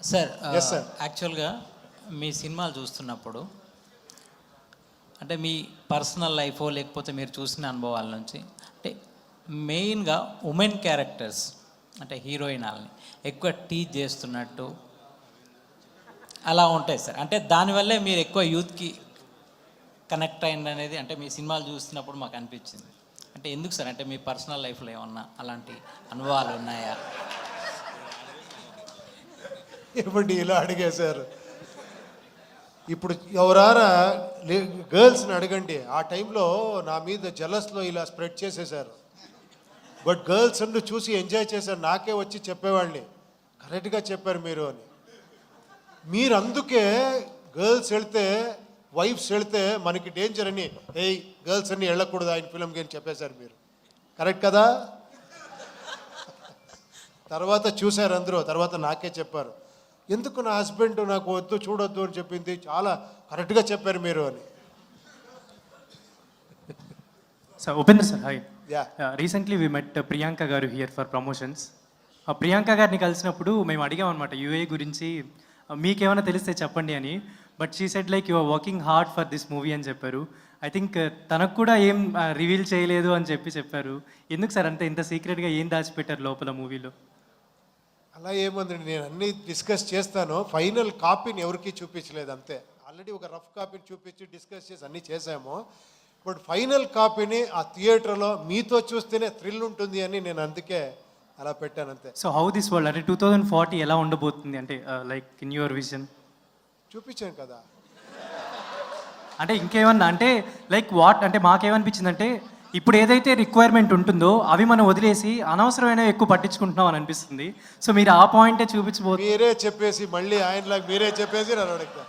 Sir. యాక్చువల్గా మీ సినిమాలు చూస్తున్నప్పుడు అంటే మీ పర్సనల్ లైఫ్ లేకపోతే మీరు చూసిన అనుభవాల నుంచి అంటే మెయిన్గా ఉమెన్ క్యారెక్టర్స్ అంటే హీరోయిన్ వాళ్ళని ఎక్కువ టీచ్ చేస్తున్నట్టు అలా ఉంటాయి సార్. అంటే దానివల్లే మీరు ఎక్కువ యూత్కి కనెక్ట్ అయింది అనేది అంటే మీ సినిమాలు చూస్తున్నప్పుడు మాకు అనిపించింది. అంటే ఎందుకు సార్? అంటే మీ పర్సనల్ లైఫ్లో ఏమన్నా అలాంటి అనుభవాలు ఉన్నాయా? ఇప్పుడు ఇలా అడిగేశారు. ఇప్పుడు ఎవరారా గర్ల్స్ని అడగండి. ఆ టైంలో నా మీద జలస్లో ఇలా స్ప్రెడ్ చేసేశారు. బట్ గర్ల్స్ అందు చూసి ఎంజాయ్ చేశారు. నాకే వచ్చి చెప్పేవాడిని కరెక్ట్గా చెప్పారు మీరు అని. మీరు అందుకే గర్ల్స్ వెళ్తే వైఫ్స్ వెళ్తే మనకి డేంజర్ అని ఏయ్ గర్ల్స్ అన్ని వెళ్ళకూడదు ఆయన ఫిలింకి అని చెప్పేశారు మీరు. కరెక్ట్ కదా? తర్వాత చూశారు అందరూ. తర్వాత నాకే చెప్పారు. ఎందుకు నా హస్బెండ్ నాకు వద్దు చూడొద్దు అని చెప్పింది? చాలా కరెక్ట్గా చెప్పారు మీరు అని. Sir Upendra sir hi yeah recently we met Priyanka గారు హియర్ ఫర్ ప్రమోషన్స్ ఆ ప్రియాంక గారిని కలిసినప్పుడు మేము అడిగాం అనమాట యూఏ గురించి "Uh, మీకేమైనా తెలిస్తే చెప్పండి అని. But she said like your working hard for this movie అని చెప్పారు. ఐ థింక్ తనకు కూడా ఏం రివీల్ చేయలేదు అని చెప్పి చెప్పారు. ఎందుకు సార్ అంతే ఇంత సీక్రెట్గా ఏం దాచిపెట్టారు లోపల మూవీలో అలా ఏముందండి? నేను అన్ని డిస్కస్ చేస్తాను. ఫైనల్ కాపీని ఎవరికి చూపించలేదు అంతే. ఆల్రెడీ ఒక రఫ్ కాపీని చూపించి డిస్కస్ చేసి అన్నీ చేసాము బట్ ఫైనల్ కాపీని ఆ థియేటర్లో మీతో చూస్తేనే థ్రిల్ ఉంటుంది అని నేను అందుకే అలా పెట్టాను అంతే. సో హౌ దిస్ వరల్డ్ అంటే టూ థౌజండ్ ఫార్టీ ఎలా ఉండబోతుంది? అంటే లైక్ ఇన్ యువర్ విజన్ చూపించాను కదా. అంటే ఇంకేమన్నా? అంటే లైక్ వాట్ అంటే మాకేమనిపించింది అంటే ఇప్పుడు ఏదైతే రిక్వైర్మెంట్ ఉంటుందో అవి మనం వదిలేసి అనవసరమైన ఎక్కువ పట్టించుకుంటున్నాం అని అనిపిస్తుంది. సో మీరు ఆ పాయింటే చూపించబోతు మీరే చెప్పేసి మళ్ళీ ఆయనలాగా మీరే చెప్పేసి నన్ను అడుగుతా